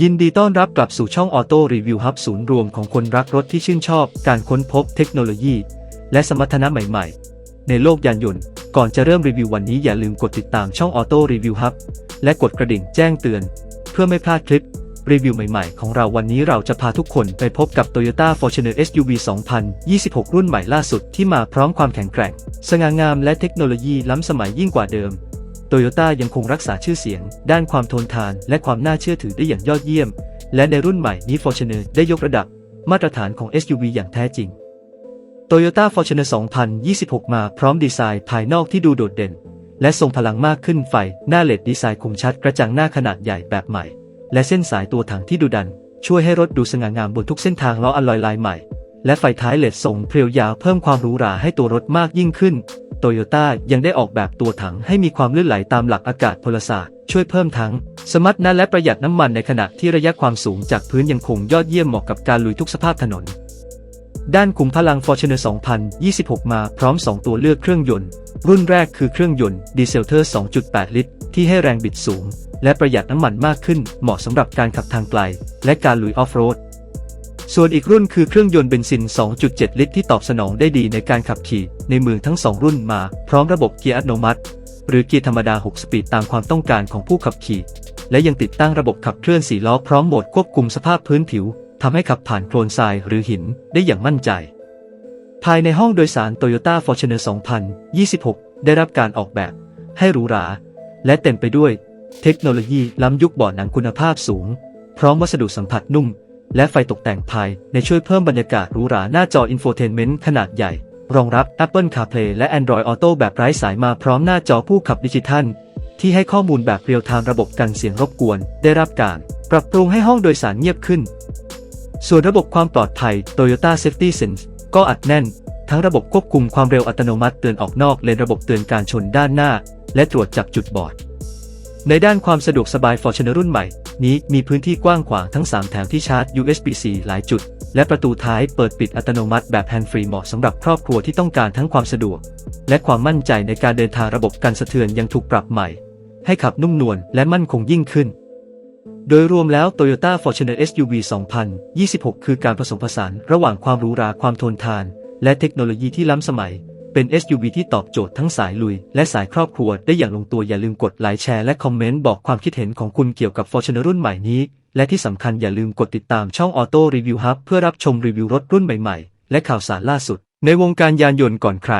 ยินดีต้อนรับกลับสู่ช่องออโต้รีวิวฮับศูนย์รวมของคนรักรถที่ชื่นชอบ การค้นพบเทคโนโลยี และสมรรถนะใหม่ๆ ในโลกยานยนต์ ก่อนจะเริ่มรีวิววันนี้อย่าลืมกดติดตามช่องออโต้รีวิวฮับและกดกระดิ่งแจ้งเตือน เพื่อไม่พลาดคลิป รีวิวใหม่ๆ ของเราวันนี้เราจะพาทุกคนไปพบกับ Toyota Fortuner SUV 2026 รุ่นใหม่ล่าสุดที่มาพร้อมความแข็งแกร่ง สง่างามและเทคโนโลยีล้ำสมัยยิ่งกว่าเดิม โตโยต้ายังคงรักษาชื่อเสียง ด้านความทนทาน และความน่าเชื่อถือได้อย่างยอดเยี่ยม และในรุ่นใหม่นี้ Fortuner ได้ยกระดับมาตรฐานของ SUV อย่างแท้จริง Toyota Fortuner 2026 มาพร้อมดีไซน์ภายนอกที่ดูโดดเด่น และทรงพลังมากขึ้นไฟ หน้าเลดดีไซน์คมชัดกระจังหน้าขนาดใหญ่แบบใหม่ และเส้นสายตัวถังที่ดูดัน ช่วยให้รถดูสง่างามบนทุกเส้นทางล้ออลลอยลายใหม่ และไฟท้ายเลดทรงเพรียวยาวเพิ่มความหรูหราให้ตัวรถมากยิ่งขึ้น โตโยต้ายังได้ออกแบบตัวถังให้มีความลื่นไหลตามหลักอากาศพลศาสตร์ ช่วยเพิ่มทั้ง สมรรถนะและประหยัดน้ำมันในขณะที่ระยะความสูงจากพื้นยังคงยอดเยี่ยมเหมาะกับการลุยทุกสภาพถนน ด้านขุมพลัง Fortuner 2026 มาพร้อม 2 ตัวเลือกเครื่องยนต์ รุ่นแรกคือเครื่องยนต์ดีเซลเทอร์ 2.8 ลิตร ที่ให้แรงบิดสูง และประหยัดน้ำมันมากขึ้น เหมาะสำหรับการขับทางไกล และการลุยออฟโรด ส่วนอีกรุ่นคือเครื่องยนต์เบนซิน 2.7 ลิตรที่ตอบสนองได้ดีในการขับขี่ในเมืองทั้ง 2 รุ่นมา พร้อมระบบเกียร์อัตโนมัติ หรือเกียร์ธรรมดา 6 สปีดตามความต้องการของผู้ขับขี่ และยังติดตั้งระบบขับเคลื่อน4ล้อพร้อมโหมดควบคุมสภาพพื้นผิวทำให้ขับผ่านโคลนทรายหรือหินได้อย่างมั่นใจ ภายในห้องโดยสาร Toyota Fortuner 2026 ได้รับการออกแบบ ให้หรูหรา และเต็มไปด้วย เทคโนโลยีล้ำยุคบาะหนังคุณภาพสูง พร้อมวัสดุสัมผัสนุ่ม และไฟตกแต่งภายในช่วยเพิ่มบรรยากาศหรูหราหน้าจออินโฟเทนเมนต์ขนาดใหญ่ รองรับ Apple CarPlay และ Android Auto แบบไร้สายมาพร้อมหน้าจอผู้ขับดิจิทัล ที่ให้ข้อมูลแบบเรียลไทม์ระบบกันเสียงรบกวน ได้รับการปรับปรุงให้ห้องโดยสารเงียบขึ้น ส่วนระบบความปลอดภัย Toyota Safety Sense ก็อัดแน่น ทั้งระบบควบคุมความเร็วอัตโนมัติเตือนออกนอกเลนระบบเตือนการชนด้านหน้า และตรวจจับจุดบอด ในด้านความสะดวกสบาย Fortuner รุ่นใหม่ นี้มีพื้นที่กว้างขวางทั้ง 3 แถวที่ชาร์จ USB-C หลายจุด และประตูท้ายเปิดปิดอัตโนมัติแบบ Hand Free เหมาะสำหรับครอบครัวที่ต้องการทั้งความสะดวก และความมั่นใจในการเดินทางระบบกันสะเทือนยังถูกปรับใหม่ ให้ขับนุ่มนวลและมั่นคงยิ่งขึ้น โดยรวมแล้ว Toyota Fortuner SUV 2026 คือการผสมผสานระหว่างความหรูหราความทนทาน และเทคโนโลยีที่ล้ำสมัย เป็น SUV ที่ตอบโจทย์ทั้งสายลุย และสายครอบครัวได้อย่างลงตัวอย่าลืมกดไลค์แชร์และคอมเมนต์บอกความคิดเห็นของคุณเกี่ยวกับ Fortuner รุ่นใหม่นี้ และที่สำคัญอย่าลืมกดติดตามช่อง Auto Review Hub เพื่อรับชมรีวิวรถรุ่นใหม่ๆ และข่าวสารล่าสุด ในวงการยานยนต์ก่อนใคร